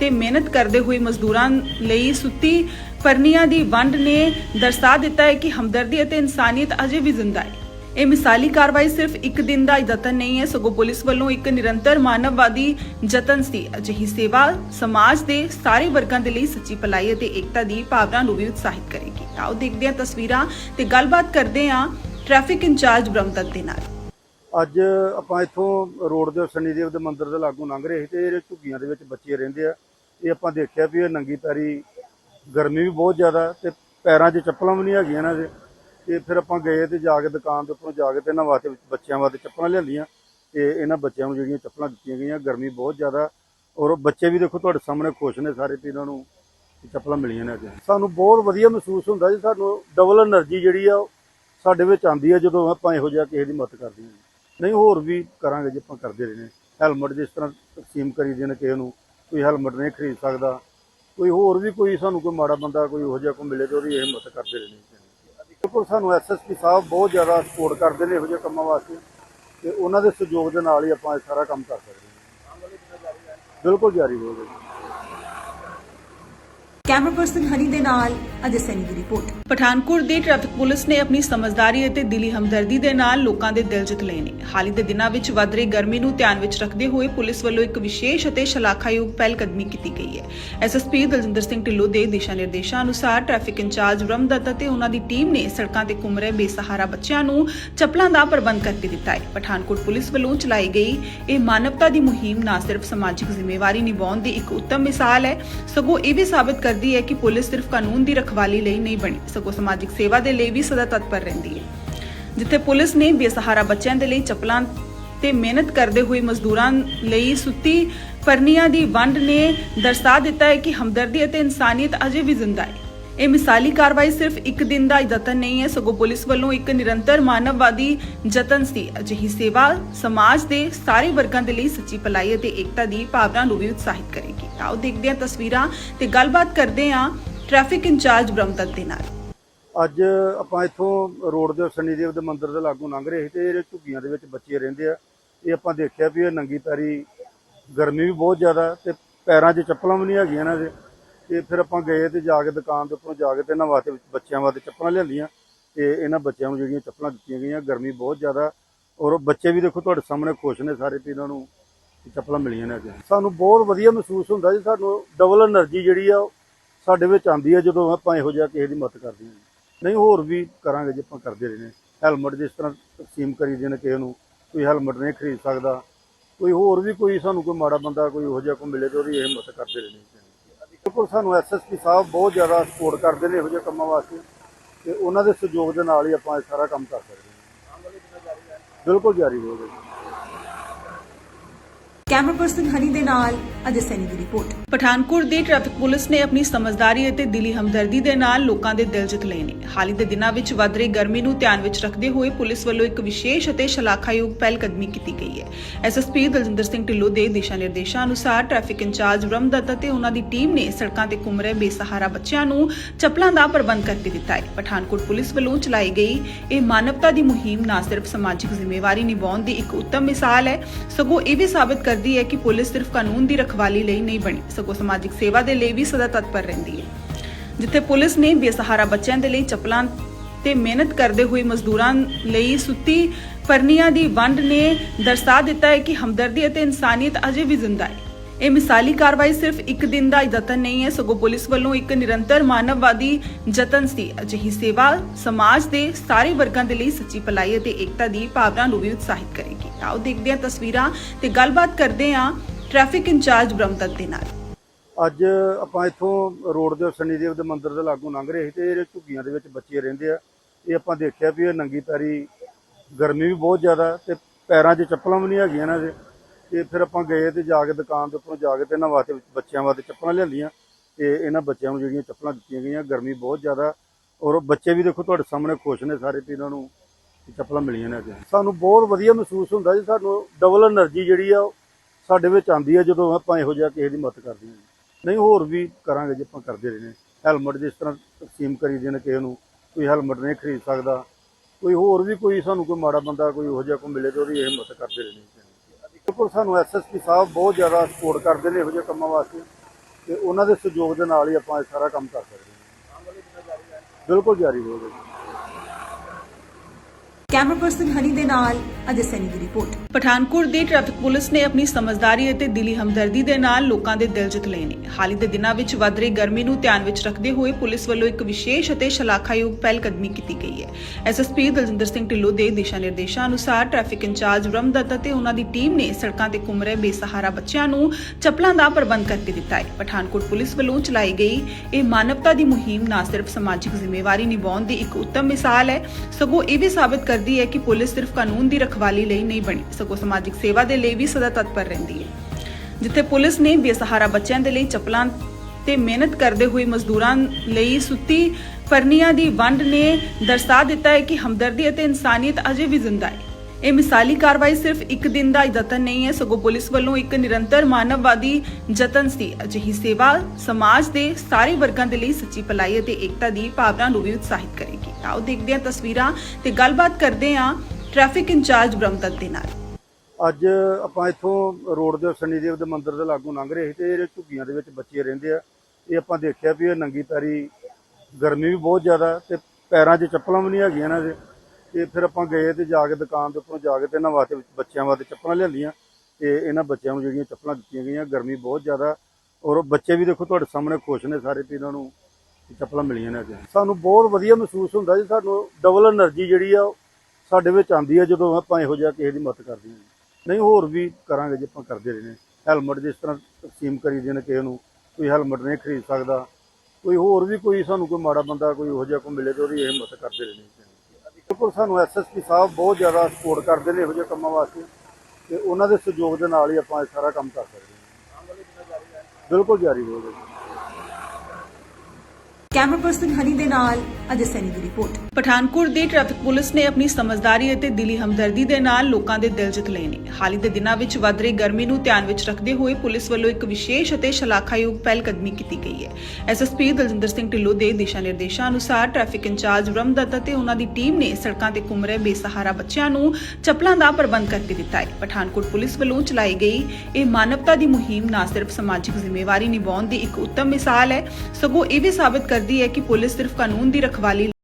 A: ਤੇ ਮਿਹਨਤ ਕਰਦੇ ਹੋਏ ਮਜ਼ਦੂਰਾਂ ਲਈ ਸੁੱਤੀ ਪਰਨੀਆਂ ਦੀ ਵੰਡ ਨੇ ਦਰਸਾ ਦਿੱਤਾ ਹੈ ਕਿ ਹਮਦਰਦੀ ਅਤੇ ਇਨਸਾਨੀਅਤ ਅਜੇ ਵੀ ਜ਼ਿੰਦਾ ਹੈ। ਇਹ ਮਿਸਾਲੀ ਕਾਰਵਾਈ ਸਿਰਫ ਇੱਕ ਦਿਨ ਦਾ ਯਤਨ ਨਹੀਂ ਹੈ, ਸਗੋਂ ਪੁਲਿਸ ਵੱਲੋਂ ਇੱਕ ਨਿਰੰਤਰ ਮਾਨਵਵਾਦੀ ਯਤਨ ਸੀ। ਅਜਿਹੀ ਸੇਵਾ ਸਮਾਜ ਦੇ ਸਾਰੇ ਵਰਗਾਂ ਦੇ ਲਈ ਸੱਚੀ ਭਲਾਈ ਅਤੇ ਏਕਤਾ ਦੀ ਭਾਵਨਾ ਨੂੰ ਵੀ ਉਤਸ਼ਾਹਿਤ ਕਰੇਗੀ। ਆਓ ਦੇਖਦੇ ਹਾਂ ਤਸਵੀਰਾਂ ਤੇ ਗੱਲਬਾਤ ਕਰਦੇ ਹਾਂ ਟ੍ਰੈਫਿਕ ਇੰਚਾਰਜ ਬ੍ਰਹਮਦੱਤ ਦੇ ਨਾਲ।
B: ਅੱਜ ਆਪਾਂ ਇੱਥੋਂ ਰੋਡ ਦੇ ਸ਼ਨੀਦੇਵ ਦੇ ਮੰਦਿਰ ਦੇ ਲਾਗੂ ਲੰਘ ਰਹੇ ਸੀ ਤੇ ਇਹ ਝੁੱਗੀਆਂ ਦੇ ਵਿੱਚ ਬੱਚੇ ਰਹਿੰਦੇ ਆ। ਇਹ ਆਪਾਂ ਦੇਖਿਆ ਵੀ ਇਹ ਨੰਗੀ ਪੈਰੀ ਗਰਮੀ ਵੀ ਬਹੁਤ ਜ਼ਿਆਦਾ ਤੇ ਪੈਰਾਂ 'ਚ ਚੱਪਲਾਂ ਵੀ ਨਹੀਂ ਹੈਗੀਆਂ ਇਹਨਾਂ ਦੇ। ਤੇ ਫਿਰ ਆਪਾਂ ਗਏ ਤੇ ਜਾ ਕੇ ਦੁਕਾਨ ਦੇ ਉੱਪਰੋਂ ਜਾ ਕੇ ਤੇ ਇਹਨਾਂ ਵਾਸਤੇ ਬੱਚਿਆਂ ਵਾਸਤੇ ਚੱਪਲਾਂ ਲਿਆਂਦੀਆਂ ਤੇ ਇਹਨਾਂ ਬੱਚਿਆਂ ਨੂੰ ਜਿਹੜੀਆਂ ਚੱਪਲਾਂ ਦਿੱਤੀਆਂ ਗਈਆਂ, ਗਰਮੀ ਬਹੁਤ ਜ਼ਿਆਦਾ ਔਰ ਬੱਚੇ ਵੀ ਦੇਖੋ ਤੁਹਾਡੇ ਸਾਹਮਣੇ ਖੁਸ਼ ਨੇ ਸਾਰੇ ਤੇ ਇਹਨਾਂ ਨੂੰ ਚੱਪਲਾਂ ਮਿਲੀਆਂ ਨੇ ਅੱਜ। ਸਾਨੂੰ ਬਹੁਤ ਵਧੀਆ ਮਹਿਸੂਸ ਹੁੰਦਾ ਜੀ, ਸਾਨੂੰ ਡਬਲ એનર્ਜੀ ਜਿਹੜੀ ਆ ਸਾਡੇ ਵਿੱਚ ਆਉਂਦੀ ਆ ਜਦੋਂ ਆਪਾਂ ਇਹੋ ਜਿਹਾ ਕਿਸੇ ਦੀ ਮਦਦ ਕਰਦੇ ਹਾਂ। ਨਹੀਂ, ਹੋਰ ਵੀ ਕਰਾਂਗੇ ਜੇ ਆਪਾਂ ਕਰਦੇ ਰਹਿੰਦੇ ਨੇ ਹੈਲਮਟ ਜਿਸ ਤਰ੍ਹਾਂ ਤਕਸੀਮ ਕਰੀਦੇ ਨੇ ਕਿਸੇ ਨੂੰ, ਕੋਈ ਹੈਲਮਟ ਨਹੀਂ ਖਰੀਦ ਸਕਦਾ। ਕੋਈ ਹੋਰ ਵੀ ਕੋਈ ਸਾਨੂੰ ਕੋਈ ਮਾੜਾ ਬੰਦਾ ਕੋਈ ਇਹੋ ਜਿਹਾ ਕੋਈ ਮਿਲੇ ਤੇ ਉਹਦੀ ਇਹ ਮਦਦ ਕਰਦੇ ਰਹਿੰਦੇ ਬਿਲਕੁਲ ਸਾਨੂੰ ਐਸਐਸਪੀ ਸਾਹਿਬ ਬਹੁਤ ਜ਼ਿਆਦਾ ਸਪੋਰਟ ਕਰਦੇ ਨੇ ਇਹੋ ਜਿਹੇ ਕੰਮਾਂ ਵਾਸਤੇ। ਤੇ ਉਹਨਾਂ ਦੇ ਸਹਿਯੋਗ ਦੇ ਨਾਲ ਹੀ ਆਪਾਂ ਇਹ ਸਾਰਾ ਕੰਮ ਕਰ ਸਕਦੇ ਹਾਂ। ਬਿਲਕੁਲ ਜਾਰੀ ਹੋਵੇਗਾ
C: ਕੈਮਰਾ ਪਰਸਨ ਹਨੀ ਦੇ ਨਾਲ ਅਜੇ ਸੈਨੀ ਦੀ ਰਿਪੋਰਟ।
A: ਪਠਾਨਕੋਟ ਦੀ ਟ੍ਰੈਫਿਕ ਪੁਲਿਸ ਨੇ ਆਪਣੀ ਸਮਝਦਾਰੀ ਅਤੇ ਦਿਲੀ ਹਮਦਰਦੀ ਦੇ ਨਾਲ ਲੋਕਾਂ ਦੇ ਦਿਲ ਜਿੱਤ ਲਏ ਨੇ। ਹਾਲ ਦੇ ਦਿਨਾਂ ਵਿੱਚ ਵੱਧ ਰਹੀ ਗਰਮੀ ਨੂੰ ਧਿਆਨ ਵਿੱਚ ਰੱਖਦੇ ਹੋਏ ਪੁਲਿਸ ਵੱਲੋਂ ਇੱਕ ਵਿਸ਼ੇਸ਼ ਅਤੇ ਸ਼ਲਾਘਾਯੋਗ ਪਹਿਲ ਕਦਮੀ ਕੀਤੀ ਗਈ ਹੈ। ਐਸਐਸਪੀ ਦਲਜਿੰਦਰ ਸਿੰਘ ਢਿੱਲੋਂ ਦੇ ਦਿਸ਼ਾ ਨਿਰਦੇਸ਼ਾਂ ਅਨੁਸਾਰ ਟ੍ਰੈਫਿਕ ਇੰਚਾਰਜ ਬ੍ਰਹਮਦੱਤ ਅਤੇ ਉਹਨਾਂ ਦੀ ਟੀਮ ਨੇ ਸੜਕਾਂ ਤੇ ਘੁੰਮ ਰਹੇ ਬੇਸਹਾਰਾ ਬੱਚਿਆਂ ਨੂੰ ਚੱਪਲਾਂ ਦਾ ਪ੍ਰਬੰਧ ਕਰਕੇ ਦਿੱਤਾ ਹੈ। ਪਠਾਨਕੋਟ ਪੁਲਿਸ ਵੱਲੋਂ ਚਲਾਈ ਗਈ ਇਹ ਮਾਨਵਤਾ ਦੀ ਮੁਹਿੰਮ ਨਾ ਸਿਰਫ ਸਮਾਜਿਕ ਜ਼ਿੰਮੇਵਾਰੀ ਨਿਭਾਉਣ ਦੀ ਇੱਕ ਉੱਤਮ ਮਿਸਾਲ ਹੈ, ਸਗੋਂ ਇਹ ਵੀ ਸਾਬਤ ਕਰਦੀ ਹੈ ਕਿ ਪੁਲਿਸ ਸਿਰਫ ਕਾਨੂੰਨ ਦੀ ਰਖਵਾਲੀ ਲਈ ਨਹੀਂ ਬਣੀ, ਸਗੋਂ ਸਮਾਜਿਕ ਸੇਵਾ ਦੇ ਲਈ ਵੀ ਸਦਾ ਤਤਪਰ ਰਹਿੰਦੀ ਹੈ। ਜਿੱਥੇ ਪੁਲਿਸ ਨੇ ਬੇਸਹਾਰਾ ਬੱਚਿਆਂ ਦੇ ਲਈ ਚੱਪਲਾਂ ਤੇ ਮਿਹਨਤ ਕਰਦੇ ਹੋਏ ਮਜ਼ਦੂਰਾਂ ਲਈ ਸੁੱਤੀ ਪਰਨੀਆਂ ਦੀ ਵੰਡ ਨੇ ਦਰਸਾ ਦਿੱਤਾ ਹੈ ਕਿ ਹਮਦਰਦੀ ਅਤੇ ਇਨਸਾਨੀਅਤ ਅਜੇ ਵੀ ਜ਼ਿੰਦਾ ਹੈ। ਇਹ ਮਿਸਾਲੀ ਕਾਰਵਾਈ ਸਿਰਫ ਇੱਕ ਦਿਨ ਦਾ ਯਤਨ ਨਹੀਂ ਹੈ, ਸਗੋਂ ਪੁਲਿਸ ਵੱਲੋਂ ਇੱਕ ਨਿਰੰਤਰ ਮਾਨਵਵਾਦੀ ਯਤਨ ਸੀ। ਅਜਿਹੀ ਸੇਵਾ ਸਮਾਜ ਦੇ ਸਾਰੇ ਵਰਗਾਂ ਦੇ ਲਈ ਸੱਚੀ ਭਲਾਈ ਅਤੇ ਏਕਤਾ ਦੀ ਭਾਵਨਾ ਨੂੰ ਵੀ ਉਤਸ਼ਾਹਿਤ ਕਰੇਗੀ। ਆਓ ਦੇਖਦੇ ਹਾਂ ਤਸਵੀਰਾਂ ਤੇ ਗੱਲਬਾਤ ਕਰਦੇ ਹਾਂ ਟ੍ਰੈਫਿਕ ਇੰਚਾਰਜ ਬ੍ਰਹਮਦੱਤ ਦੇ ਨਾਲ।
B: ਅੱਜ ਆਪਾਂ ਇੱਥੋਂ ਰੋਡ ਦੇ ਸ਼ਨੀਦੇਵ ਦੇ ਮੰਦਿਰ ਦੇ ਲਾਗੋਂ ਲੰਘ ਰਹੇ ਸੀ ਤੇ ਇਹ ਝੁੱਗੀਆਂ ਦੇ ਵਿੱਚ ਬੱਚੇ ਰਹਿੰਦੇ ਆ। ਇਹ ਆਪਾਂ ਦੇਖਿਆ ਵੀ ਇਹ ਨੰਗੀ ਪੈਰੀ ਗਰਮੀ ਵੀ ਬਹੁਤ ਜ਼ਿਆਦਾ ਤੇ ਪੈਰਾਂ 'ਚ ਚੱਪਲਾਂ ਵੀ ਨਹੀਂ ਹੈਗੀਆਂ ਇਹਨਾਂ ਦੇ। ਤੇ ਫਿਰ ਆਪਾਂ ਗਏ ਤੇ ਜਾ ਕੇ ਦੁਕਾਨ ਦੇ ਉੱਪਰੋਂ ਜਾ ਕੇ ਤੇ ਇਹਨਾਂ ਵਾਸਤੇ ਬੱਚਿਆਂ ਵਾਸਤੇ ਚੱਪਲਾਂ ਲਿਆਂਦੀਆਂ। ਤੇ ਇਹਨਾਂ ਬੱਚਿਆਂ ਨੂੰ ਜਿਹੜੀਆਂ ਚੱਪਲਾਂ ਦਿੱਤੀਆਂ ਗਈਆਂ, ਗਰਮੀ ਬਹੁਤ ਜ਼ਿਆਦਾ। ਔਰ ਬੱਚੇ ਵੀ ਦੇਖੋ ਤੁਹਾਡੇ ਸਾਹਮਣੇ ਖੁਸ਼ ਨੇ ਸਾਰੇ ਤੇ ਇਹਨਾਂ ਨੂੰ। ਚੱਪਲਾਂ ਮਿਲੀਆਂ ਨੇ ਅੱਜ ਸਾਨੂੰ ਬਹੁਤ ਵਧੀਆ ਮਹਿਸੂਸ ਹੁੰਦਾ ਜੀ, ਸਾਨੂੰ ਡਬਲ એનર્ਜੀ ਜਿਹੜੀ ਆ ਸਾਡੇ ਵਿੱਚ ਆਂਦੀ ਆ ਜਦੋਂ ਆਪਾਂ ਇਹੋ ਜਿਹਾ ਕਿਸੇ ਦੀ ਮਦਦ ਕਰਦੇ ਹਾਂ। ਨਹੀਂ, ਹੋਰ ਵੀ ਕਰਾਂਗੇ ਜੇ ਆਪਾਂ ਕਰਦੇ ਰਹੇ ਨੇ ਹੈਲਮਟ ਜਿਸ ਤਰ੍ਹਾਂ ਤਕਸੀਮ ਕਰੀ ਦੇਣ ਕਿਸੇ ਨੂੰ, ਕੋਈ ਹੈਲਮਟ ਨਹੀਂ ਖਰੀਦ ਸਕਦਾ। ਕੋਈ ਹੋਰ ਵੀ ਕੋਈ ਸਾਨੂੰ ਕੋਈ ਮਾੜਾ ਬੰਦਾ ਕੋਈ ਉਹੋ ਜਿਹਾ ਕੋ ਮਿਲੇ ਤੇ ਉਹਦੀ ਇਹ ਮਦਦ ਕਰਦੇ ਰਹੇ ਨੇ ਬਿਲਕੁਲ ਸਾਨੂੰ ਐਸਐਸਪੀ ਸਾਹਿਬ ਬਹੁਤ ਜ਼ਿਆਦਾ ਸਪੋਰਟ ਕਰਦੇ ਨੇ ਇਹੋ ਜਿਹੇ ਕੰਮਾਂ ਵਾਸਤੇ ਤੇ ਉਹਨਾਂ ਦੇ ਸਹਿਯੋਗ ਦੇ ਨਾਲ ਹੀ ਆਪਾਂ ਇਹ ਸਾਰਾ ਕੰਮ ਕਰ ਸਕਦੇ ਹਾਂ। ਬਿਲਕੁਲ ਜਾਰੀ ਰਹੇਗਾ
C: ਕੈਮਰਾ ਪਰਸਨ ਹਨੀ ਦੇ ਨਾਲ ਅਜੇ ਸੈਨੀ ਦੀ ਰਿਪੋਰਟ।
A: ਪਠਾਨਕੋਟ ਦੀ ਟ੍ਰੈਫਿਕ ਪੁਲਿਸ ਨੇ ਆਪਣੀ ਸਮਝਦਾਰੀ ਅਤੇ ਦਿਲੀ ਹਮਦਰਦੀ ਦੇ ਨਾਲ ਲੋਕਾਂ ਦੇ ਦਿਲ ਜਿੱਤ ਲਏ ਨੇ। ਹਾਲ ਦੇ ਦਿਨਾਂ ਵਿੱਚ ਵੱਧ ਰਹੀ ਗਰਮੀ ਨੂੰ ਧਿਆਨ ਵਿੱਚ ਰੱਖਦੇ ਹੋਏ ਪੁਲਿਸ ਵੱਲੋਂ ਇੱਕ ਵਿਸ਼ੇਸ਼ ਅਤੇ ਸ਼ਲਾਘਾਯੋਗ ਪਹਿਲ ਕਦਮੀ ਕੀਤੀ ਗਈ ਹੈ। ਐਸਐਸਪੀ ਦਲਜਿੰਦਰ ਸਿੰਘ ਢਿੱਲੋਂ ਦੇ ਦਿਸ਼ਾ ਨਿਰਦੇਸ਼ਾਂ ਅਨੁਸਾਰ ਟ੍ਰੈਫਿਕ ਇੰਚਾਰਜ ਬ੍ਰਹਮਦੱਤ ਅਤੇ ਉਹਨਾਂ ਦੀ ਟੀਮ ਨੇ ਸੜਕਾਂ ਤੇ ਘੁੰਮ ਰਹੇ ਬੇਸਹਾਰਾ ਬੱਚਿਆਂ ਨੂੰ ਚੱਪਲਾਂ ਦਾ ਪ੍ਰਬੰਧ ਕਰਕੇ ਦਿੱਤਾ ਹੈ। ਪਠਾਨਕੋਟ ਪੁਲਿਸ ਵੱਲੋਂ ਚਲਾਈ ਗਈ ਇਹ ਮਾਨਵਤਾ ਦੀ ਮੁਹਿੰਮ ਨਾ ਸਿਰਫ ਸਮਾਜਿਕ ਜ਼ਿੰਮੇਵਾਰੀ ਨਿਭਾਉਣ ਦੀ ਇੱਕ ਉੱਤਮ ਮਿਸਾਲ ਹੈ, ਸਗੋਂ ਇਹ ਵੀ ਸਾਬਤ ਕਰਦੀ ਹੈ ਕਿ ਪੁਲਿਸ ਸਿਰਫ ਕਾਨੂੰਨ ਦੀ ਰਖਵਾਲੀ ਲਈ ਨਹੀਂ ਬਣੀ, ਸਗੋਂ ਸਮਾਜਿਕ ਸੇਵਾ ਦੇ ਲਈ ਵੀ ਸਦਾ ਤਤਪਰ ਰਹਿੰਦੀ ਹੈ। ਜਿੱਥੇ ਪੁਲਿਸ ਨੇ ਬੇਸਹਾਰਾ ਬੱਚਿਆਂ ਦੇ ਲਈ ਚੱਪਲਾਂ ਤੇ ਮਿਹਨਤ ਕਰਦੇ ਹੋਏ ਮਜ਼ਦੂਰਾਂ ਲਈ ਸੁੱਤੀ ਪਰਨੀਆਂ ਦੀ ਵੰਡ ਨੇ ਦਰਸਾ ਦਿੱਤਾ ਹੈ ਕਿ ਹਮਦਰਦੀ ਅਤੇ ਇਨਸਾਨੀਅਤ ਅਜੇ ਵੀ ਜ਼ਿੰਦਾ ਹੈ। ਇਹ ਮਿਸਾਲੀ ਕਾਰਵਾਈ ਸਿਰਫ ਇੱਕ ਦਿਨ ਦਾ ਯਤਨ ਨਹੀਂ ਹੈ। ਸਗੋਂ ਪੁਲਿਸ ਵੱਲੋਂ ਇੱਕ ਨਿਰੰਤਰ ਮਾਨਵਵਾਦੀ ਯਤਨ ਸੀ। ਅਜਿਹੀ ਸੇਵਾ ਸਮਾਜ ਦੇ ਸਾਰੇ ਵਰਗਾਂ ਦੇ ਲਈ ਸੱਚੀ ਭਲਾਈ ਅਤੇ ਏਕਤਾ ਦੀ ਭਾਵਨਾ ਨੂੰ ਵੀ ਉਤਸ਼ਾਹਿਤ ਕਰੇਗੀ। ਆਓ ਦੇਖਦੇ ਹਾਂ ਤਸਵੀਰਾਂ ਤੇ ਗੱਲਬਾਤ ਕਰਦੇ ਹਾਂ ਟ੍ਰੈਫਿਕ ਇੰਚਾਰਜ ਬ੍ਰਹਮਦੱਤ ਦੇ ਨਾਲ।
B: ਅੱਜ ਆਪਾਂ ਇੱਥੋਂ ਰੋਡ ਦੇ ਸ਼ਨੀਦੇਵ ਦੇ ਮੰਦਿਰ ਦੇ ਲਾਗੋਂ ਲੰਘ ਰਹੇ ਸੀ ਤੇ ਇਹ ਝੁੱਗੀਆਂ ਦੇ ਵਿੱਚ ਬੱਚੇ ਰਹਿੰਦੇ ਆ। ਇਹ ਆਪਾਂ ਦੇਖਿਆ ਵੀ ਇਹ ਨੰਗੀ ਪੈਰੀ ਗਰਮੀ ਵੀ ਬਹੁਤ ਜ਼ਿਆਦਾ ਤੇ ਪੈਰਾਂ 'ਚ ਚੱਪਲਾਂ ਵੀ ਨਹੀਂ ਹੈਗੀਆਂ ਇਹਨਾਂ ਦੇ। ਤੇ ਫਿਰ ਆਪਾਂ ਗਏ ਤੇ ਜਾ ਕੇ ਦੁਕਾਨ ਦੇ ਉੱਪਰੋਂ ਜਾ ਕੇ ਤੇ ਇਹਨਾਂ ਵਾਸਤੇ ਬੱਚਿਆਂ ਵਾਸਤੇ ਚੱਪਲਾਂ ਲਿਆਂਦੀਆਂ ਤੇ ਇਹਨਾਂ ਬੱਚਿਆਂ ਨੂੰ ਜਿਹੜੀਆਂ ਚੱਪਲਾਂ ਦਿੱਤੀਆਂ ਗਈਆਂ, ਗਰਮੀ ਬਹੁਤ ਜ਼ਿਆਦਾ ਔਰ ਬੱਚੇ ਵੀ ਦੇਖੋ ਤੁਹਾਡੇ ਸਾਹਮਣੇ ਖੁਸ਼ ਨੇ ਸਾਰੇ ਤੇ ਇਹਨਾਂ ਨੂੰ ਚੱਪਲਾਂ ਮਿਲੀਆਂ ਨੇ ਅੱਜ। ਸਾਨੂੰ ਬਹੁਤ ਵਧੀਆ ਮਹਿਸੂਸ ਹੁੰਦਾ ਜੀ, ਸਾਨੂੰ ਡਬਲ એનર્ਜੀ ਜਿਹੜੀ ਆ ਸਾਡੇ ਵਿੱਚ ਆਂਦੀ ਹੈ ਜਦੋਂ ਆਪਾਂ ਇਹੋ ਜਿਹਾ ਕਿਸੇ ਦੀ ਮਦਦ ਕਰਦੇ ਹਾਂ। ਨਹੀਂ, ਹੋਰ ਵੀ ਕਰਾਂਗੇ ਜੇ ਆਪਾਂ ਕਰਦੇ ਰਹੇ ਨੇ ਹੈਲਮਟ ਜਿਸ ਤਰ੍ਹਾਂ ਤਕਸੀਮ ਕਰੀ ਦੇਣ ਕਿਸੇ ਨੂੰ, ਕੋਈ ਹੈਲਮਟ ਨਹੀਂ ਖਰੀਦ ਸਕਦਾ। ਕੋਈ ਹੋਰ ਵੀ ਕੋਈ ਸਾਨੂੰ ਕੋਈ ਮਾੜਾ ਬੰਦਾ ਕੋਈ ਉਹੋ ਜਿਹਾ ਕੋ ਮਿਲੇ ਤੇ ਉਹਦੀ ਇਹ ਮਦਦ ਕਰਦੇ ਰਹੇ ਨੇ ਬਿਲਕੁਲ ਸਾਨੂੰ ਐਸਐਸਪੀ ਸਾਹਿਬ ਬਹੁਤ ਜ਼ਿਆਦਾ ਸਪੋਰਟ ਕਰਦੇ ਨੇ ਇਹੋ ਜਿਹੇ ਕੰਮਾਂ ਵਾਸਤੇ ਤੇ ਉਹਨਾਂ ਦੇ ਸਹਿਯੋਗ ਦੇ ਨਾਲ ਹੀ ਆਪਾਂ ਇਹ ਸਾਰਾ ਕੰਮ ਕਰ ਸਕਦੇ ਹਾਂ। ਬਿਲਕੁਲ ਜਾਰੀ ਰਹੇਗਾ
C: ਕੈਮਰਾ ਪਰਸਨ ਹਨੀ ਦੇ ਨਾਲ ਅਜੇ ਸੈਨੀ ਦੀ ਰਿਪੋਰਟ
A: ਪਠਾਨਕੋਟ ਦੀ ਟ੍ਰੈਫਿਕ ਪੁਲਿਸ ਨੇ ਆਪਣੀ ਸਮਝਦਾਰੀ ਅਤੇ ਦਿਲੀ ਹਮਦਰਦੀ ਦੇ ਨਾਲ ਲੋਕਾਂ ਦੇ ਦਿਲ ਜਿੱਤ ਲਏ ਨੇ। ਹਾਲ ਦੇ ਦਿਨਾਂ ਵਿੱਚ ਵੱਧ ਰਹੀ ਗਰਮੀ ਨੂੰ ਧਿਆਨ ਵਿੱਚ ਰੱਖਦੇ ਹੋਏ ਪੁਲਿਸ ਵੱਲੋਂ ਇੱਕ ਵਿਸ਼ੇਸ਼ ਅਤੇ ਸ਼ਲਾਘਾਯੋਗ ਪਹਿਲ ਕੀਤੀ ਗਈ ਹੈ। ਐਸਐਸਪੀ ਦਲਜਿੰਦਰ ਸਿੰਘ ਢਿੱਲੋਂ ਦੇ ਦਿਸ਼ਾ ਨਿਰਦੇਸ਼ਾਂ ਅਨੁਸਾਰ ਟ੍ਰੈਫਿਕ ਇੰਚਾਰਜ ਬ੍ਰਹਮਦੱਤ ਅਤੇ ਉਹਨਾਂ ਦੀ ਟੀਮ ਨੇ ਸੜਕਾਂ ਤੇ ਘੁੰਮ ਰਹੇ ਬੇਸਹਾਰਾ ਬੱਚਿਆਂ ਨੂੰ ਚੱਪਲਾਂ ਦਾ ਪ੍ਰਬੰਧ ਕਰਕੇ ਦਿੱਤਾ ਹੈ। ਪਠਾਨਕੋਟ ਪੁਲਿਸ ਵੱਲੋਂ ਚਲਾਈ ਗਈ ਇਹ ਮਾਨਵਤਾ ਦੀ ਮੁਹਿੰਮ ਨਾ ਸਿਰਫ ਸਮਾਜਿਕ ਜ਼ਿੰਮੇਵਾਰੀ ਨਿਭਾਉਣ ਦੀ ਇੱਕ ਉੱਤਮ ਮਿਸਾਲ ਹੈ, ਸਗੋਂ ਇਹ ਵੀ ਸਾਬਤ ਕਰਦੀ ਹੈ ਕਿ ਪੁਲਿਸ ਸਿਰਫ ਕਾਨੂੰਨ ਦੀ ਰਖਵਾਲੀ ਲਈ ਨਹੀਂ ਬਣੀ ਸਗੋਂ ਸਮਾਜਿਕ ਸੇਵਾ ਦੇ ਲਈ ਵੀ ਸਦਾ ਤਤਪਰ ਰਹਿੰਦੀ ਹੈ। ਜਿੱਥੇ ਪੁਲਿਸ ਨੇ ਬੇਸਹਾਰਾ ਬੱਚਿਆਂ ਦੇ ਲਈ ਚੱਪਲਾਂ ਤੇ ਮਿਹਨਤ ਕਰਦੇ ਹੋਏ ਮਜ਼ਦੂਰਾਂ ਲਈ ਸੁੱਤੀ ਪਰਨੀਆਂ ਦੀ ਵੰਡ ਨੇ ਦਰਸਾ ਦਿੱਤਾ ਹੈ ਕਿ ਹਮਦਰਦੀ ਅਤੇ ਇਨਸਾਨੀਅਤ ਅਜੇ ਵੀ ਜ਼ਿੰਦਾ ਹੈ। ਇਹ ਮਿਸਾਲੀ ਕਾਰਵਾਈ ਸਿਰਫ ਇੱਕ ਦਿਨ ਦਾ ਯਤਨ ਨਹੀਂ ਹੈ, ਸਗੋਂ ਪੁਲਿਸ ਵੱਲੋਂ ਇੱਕ ਨਿਰੰਤਰ ਮਾਨਵਵਾਦੀ ਯਤਨ ਸੀ। ਅਜਿਹੀ ਸੇਵਾ ਸਮਾਜ ਦੇ ਸਾਰੇ ਵਰਗਾਂ ਦੇ ਲਈ ਸੱਚੀ ਭਲਾਈ ਅਤੇ ਏਕਤਾ ਦੀ ਭਾਵਨਾ ਨੂੰ ਵੀ ਉਤਸ਼ਾਹਿਤ ਕਰੇਗੀ। ਆਓ ਦੇਖਦੇ ਹਾਂ ਤਸਵੀਰਾਂ ਤੇ ਗੱਲਬਾਤ ਕਰਦੇ ਹਾਂ ਟ੍ਰੈਫਿਕ ਇੰਚਾਰਜ ਬ੍ਰਹਮਦੱਤ ਦੇ ਨਾਲ।
B: ਅੱਜ ਆਪਾਂ ਇੱਥੋਂ ਰੋਡ ਦੇ ਸ਼ਨੀਦੇਵ ਦੇ ਮੰਦਿਰ ਦੇ ਲਾਗੋਂ ਲੰਘ ਰਹੇ ਸੀ ਤੇ ਇਹ ਝੁੱਗੀਆਂ ਦੇ ਵਿੱਚ ਬੱਚੇ ਰਹਿੰਦੇ ਆ। ਇਹ ਆਪਾਂ ਦੇਖਿਆ ਵੀ ਇਹ ਨੰਗੀ ਪੈਰੀ ਗਰਮੀ ਵੀ ਬਹੁਤ ਜ਼ਿਆਦਾ ਤੇ ਪੈਰਾਂ 'ਚ ਚੱਪਲਾਂ ਵੀ ਨਹੀਂ ਹੈਗੀਆਂ ਇਹਨਾਂ ਦੇ। ਤੇ ਫਿਰ ਆਪਾਂ ਗਏ ਤੇ ਜਾ ਕੇ ਦੁਕਾਨ ਦੇ ਉੱਪਰੋਂ ਜਾ ਕੇ ਤੇ ਇਹਨਾਂ ਵਾਸਤੇ ਬੱਚਿਆਂ ਵਾਸਤੇ ਚੱਪਲਾਂ ਲਿਆਂਦੀਆਂ ਤੇ ਇਹਨਾਂ ਬੱਚਿਆਂ ਨੂੰ ਜਿਹੜੀਆਂ ਚੱਪਲਾਂ ਦਿੱਤੀਆਂ ਗਈਆਂ, ਗਰਮੀ ਬਹੁਤ ਜ਼ਿਆਦਾ। ਔਰ ਬੱਚੇ ਵੀ ਦੇਖੋ ਤੁਹਾਡੇ ਸਾਹਮਣੇ ਖੁਸ਼ ਨੇ ਸਾਰੇ ਵੀ ਇਹਨਾਂ ਨੂੰ ਚੱਪਲਾਂ ਮਿਲੀਆਂ ਨੇ ਅੱਗੇ। ਸਾਨੂੰ ਬਹੁਤ ਵਧੀਆ ਮਹਿਸੂਸ ਹੁੰਦਾ ਜੀ, ਸਾਨੂੰ ਡਬਲ એનર્ਜੀ ਜਿਹੜੀ ਆ ਸਾਡੇ ਵਿੱਚ ਆਉਂਦੀ ਹੈ ਜਦੋਂ ਆਪਾਂ ਇਹੋ ਜਿਹਾ ਕਿਸੇ ਦੀ ਮਦਦ ਕਰਦੇ ਹਾਂ। ਨਹੀਂ, ਹੋਰ ਵੀ ਕਰਾਂਗੇ ਜੇ ਆਪਾਂ ਕਰਦੇ ਰਹੇ ਨੇ। ਹੈਲਮਟ ਜਿਸ ਤਰ੍ਹਾਂ ਤਕਸੀਮ ਕਰੀਦੇ ਨੇ ਕਿਸੇ ਨੂੰ, ਕੋਈ ਹੈਲਮਟ ਨਹੀਂ ਖਰੀਦ ਸਕਦਾ। ਕੋਈ ਹੋਰ ਵੀ ਕੋਈ ਸਾਨੂੰ ਕੋਈ ਮਾੜਾ ਬੰਦਾ ਕੋਈ ਇਹੋ ਜਿਹਾ ਕੋਈ ਮਿਲੇ ਤੇ ਉਹਦੀ ਇਹ ਮਦਦ ਕਰਦੇ ਰਹੇ ਬਿਲਕੁਲ ਸਾਨੂੰ ਐਸਐਸਪੀ ਸਾਹਿਬ ਬਹੁਤ ਜ਼ਿਆਦਾ ਸਪੋਰਟ ਕਰਦੇ ਨੇ ਇਹੋ ਜਿਹੇ ਕੰਮਾਂ ਵਾਸਤੇ ਤੇ ਉਹਨਾਂ ਦੇ ਸਹਿਯੋਗ ਦੇ ਨਾਲ ਹੀ ਆਪਾਂ ਇਹ ਸਾਰਾ ਕੰਮ ਕਰ ਸਕਦੇ ਹਾਂ। ਬਿਲਕੁਲ ਜਾਰੀ ਰਹੇਗਾ
C: ਕੈਮਰਾ ਪਰਸਨ ਹਨੀ ਦੇ ਨਾਲ ਅਜੇ ਸੈਨੀ ਦੀ ਰਿਪੋਰਟ।
A: ਪਠਾਨਕੋਟ ਦੀ ਟ੍ਰੈਫਿਕ ਪੁਲਿਸ ਨੇ ਆਪਣੀ ਸਮਝਦਾਰੀ ਅਤੇ ਦਿਲੀ ਹਮਦਰਦੀ ਦੇ ਨਾਲ ਲੋਕਾਂ ਦੇ ਦਿਲ ਜਿੱਤ ਲਏ ਨੇ। ਹਾਲ ਦੇ ਦਿਨਾਂ ਵਿੱਚ ਵੱਧ ਰਹੀ ਗਰਮੀ ਨੂੰ ਧਿਆਨ ਵਿੱਚ ਰੱਖਦੇ ਹੋਏ ਪੁਲਿਸ ਵੱਲੋਂ ਇੱਕ ਵਿਸ਼ੇਸ਼ ਅਤੇ ਸ਼ਲਾਘਾਯੋਗ ਪਹਿਲ ਕਦਮੀ ਕੀਤੀ ਗਈ ਹੈ। ਐਸਐਸਪੀ ਦਲਜਿੰਦਰ ਸਿੰਘ ਢਿੱਲੋਂ ਦੇ ਦਿਸ਼ਾ ਨਿਰਦੇਸ਼ਾਂ ਅਨੁਸਾਰ ਟ੍ਰੈਫਿਕ ਇੰਚਾਰਜ ਬ੍ਰਹਮਦੱਤ ਅਤੇ ਉਹਨਾਂ ਦੀ ਟੀਮ ਨੇ ਸੜਕਾਂ ਤੇ ਘੁੰਮ ਰਹੇ ਬੇਸਹਾਰਾ ਬੱਚਿਆਂ ਨੂੰ ਚੱਪਲਾਂ ਦਾ ਪ੍ਰਬੰਧ ਕਰਕੇ ਦਿੱਤਾ ਹੈ। ਪਠਾਨਕੋਟ ਪੁਲਿਸ ਵੱਲੋਂ ਚਲਾਈ ਗਈ ਇਹ ਮਾਨਵਤਾ ਦੀ ਮੁਹਿੰਮ ਨਾ ਸਿਰਫ ਸਮਾਜਿਕ ਜ਼ਿੰਮੇਵਾਰੀ ਨਿਭਾਉਣ ਦੀ ਇੱਕ ਉੱਤਮ ਮਿਸਾਲ ਹੈ, ਸਗੋਂ ਇਹ ਵੀ ਸਾਬਤ ਕਰ ਕਰਦੀ ਹੈ ਕਿ ਪੁਲਿਸ ਸਿਰਫ ਕਾਨੂੰਨ ਦੀ ਰਖਵਾਲੀ